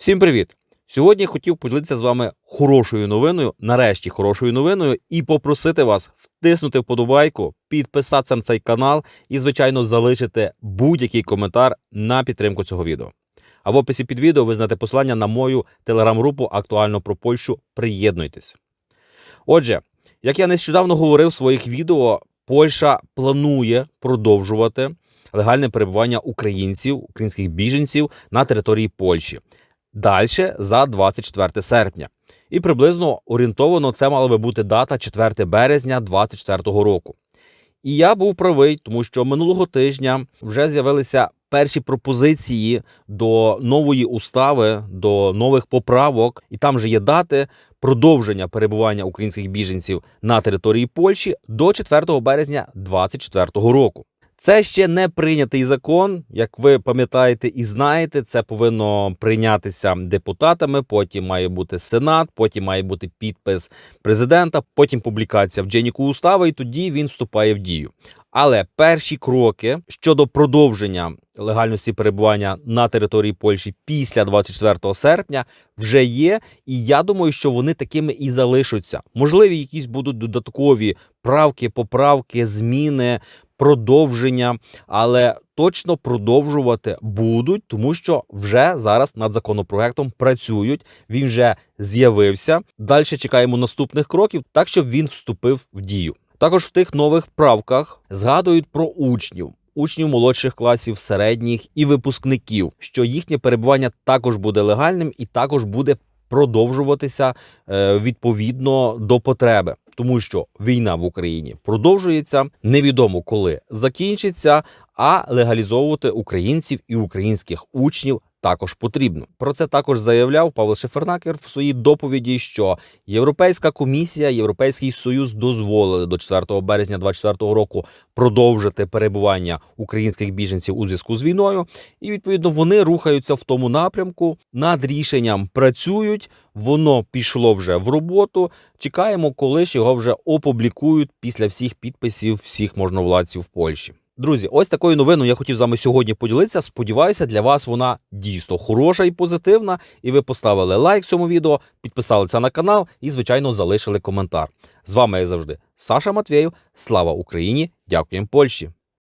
Всім привіт! Сьогодні хотів поділитися з вами хорошою новиною, нарешті хорошою новиною, і попросити вас втиснути вподобайку, підписатися на цей канал і, звичайно, залишити будь-який коментар на підтримку цього відео. А в описі під відео ви знаєте посилання на мою телеграм-групу актуально про Польщу. Приєднуйтесь. Отже, як я нещодавно говорив в своїх відео, Польща планує продовжувати легальне перебування українців, українських біженців на території Польщі далі за 24 серпня. І приблизно орієнтовано це мала би бути дата 4 березня 2024 року. І я був правий, тому що минулого тижня вже з'явилися перші пропозиції до нової устави, до нових поправок, і там же є дати продовження перебування українських біженців на території Польщі до 4 березня 2024 року. Це ще не прийнятий закон. Як ви пам'ятаєте і знаєте, це повинно прийнятися депутатами. Потім має бути сенат, потім має бути підпис президента, потім публікація в Дженіку устави, і тоді він вступає в дію. Але перші кроки щодо продовження легальності перебування на території Польщі після 24 серпня вже є, і я думаю, що вони такими і залишаться. Можливі, якісь будуть додаткові правки, поправки, зміни, продовження, але точно продовжувати будуть, тому що вже зараз над законопроектом працюють. Він вже з'явився. Далі чекаємо наступних кроків, так щоб він вступив в дію. Також в тих нових правках згадують про учнів. Учнів молодших класів, середніх і випускників, що їхнє перебування також буде легальним і також буде продовжуватися е, відповідно до потреби, тому що війна в Україні продовжується. Невідомо коли закінчиться, а легалізовувати українців і українських учнів. Також потрібно про це також заявляв Павло Шефернакер в своїй доповіді, що Європейська комісія, Європейський Союз дозволили до 4 березня 2024 року продовжити перебування українських біженців у зв'язку з війною, і відповідно вони рухаються в тому напрямку. Над рішенням працюють. Воно пішло вже в роботу. Чекаємо, коли ж його вже опублікують після всіх підписів всіх можновладців в Польщі. Друзі, ось такою новиною я хотів з вами сьогодні поділитися. Сподіваюся, для вас вона дійсно хороша і позитивна. І ви поставили лайк цьому відео, підписалися на канал і, звичайно, залишили коментар. З вами, як завжди, Саша Матвєєв. Слава Україні! Дякуємо Польщі!